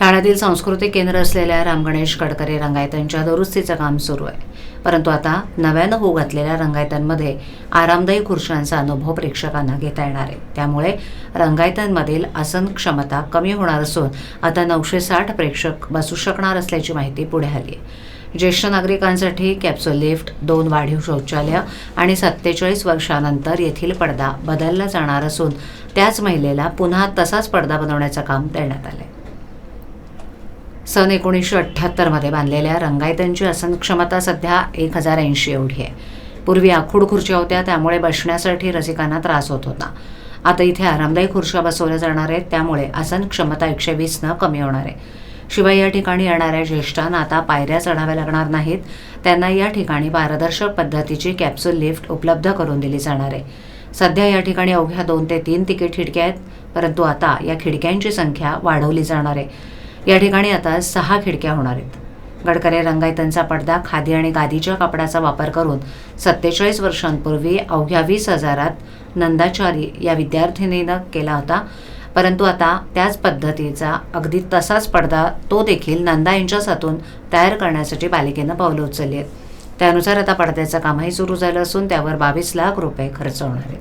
ठाण्यातील सांस्कृतिक केंद्र असलेल्या रामगणेश कडकरे रंगायतांच्या दुरुस्तीचं काम सुरू आहे. परंतु आता नव्यानं होऊ घातलेल्या रंगायतांमध्ये आरामदायी खुर्शांचा अनुभव प्रेक्षकांना घेता येणार आहे. त्यामुळे रंगायतांमधील आसन क्षमता कमी होणार असून आता नऊशे साठ प्रेक्षक बसू शकणार असल्याची माहिती पुढे आली आहे. ज्येष्ठ नागरिकांसाठी कॅप्सूल लिफ्ट दोन वाढीव शौचालय आणि सत्तेचाळीस वर्षानंतर येथील पडदा बदलला जाणार असून त्याच महिलेला पुन्हा तसाच पडदा बनवण्याचं काम देण्यात आलं आहे सन एकोणीसशे अठ्ठ्याहत्तरमध्ये बांधलेल्या रंगायतांची आसन क्षमता सध्या एक हजार ऐंशी एवढी आहे. पूर्वी आखूड खुर्च्या होत्या त्यामुळे बसण्यासाठी रसिकांना त्रास होत होता. आता इथे आरामदायी खुर्च्या बसवल्या जाणार आहेत त्यामुळे आसन क्षमता एकशे वीसनं कमी होणार आहे. शिवाय या ठिकाणी येणाऱ्या ज्येष्ठांना आता पायऱ्या चढाव्या लागणार नाहीत. त्यांना या ठिकाणी पारदर्शक पद्धतीची कॅप्सूल लिफ्ट उपलब्ध करून दिली जाणार आहे. सध्या या ठिकाणी अवघ्या दोन ते तीन तिकीट खिडक्या आहेत परंतु आता या खिडक्यांची संख्या वाढवली जाणार आहे. या ठिकाणी आता सहा खिडक्या होणार आहेत. गडकरी रंगायतांचा पडदा खादी आणि गादीच्या कापडाचा वापर करून सत्तेचाळीस वर्षांपूर्वी अवघ्या वीस हजारात नंदाचारी या विद्यार्थिनीनं केला होता. परंतु आता त्याच पद्धतीचा अगदी तसाच पडदा तो देखील नंदा यांच्याच हातून तयार करण्यासाठी पालिकेनं पावलं उचलली आहेत. त्यानुसार आता पडद्याचं कामही सुरू झालं असून त्यावर बावीस लाख रुपये खर्च होणार आहेत.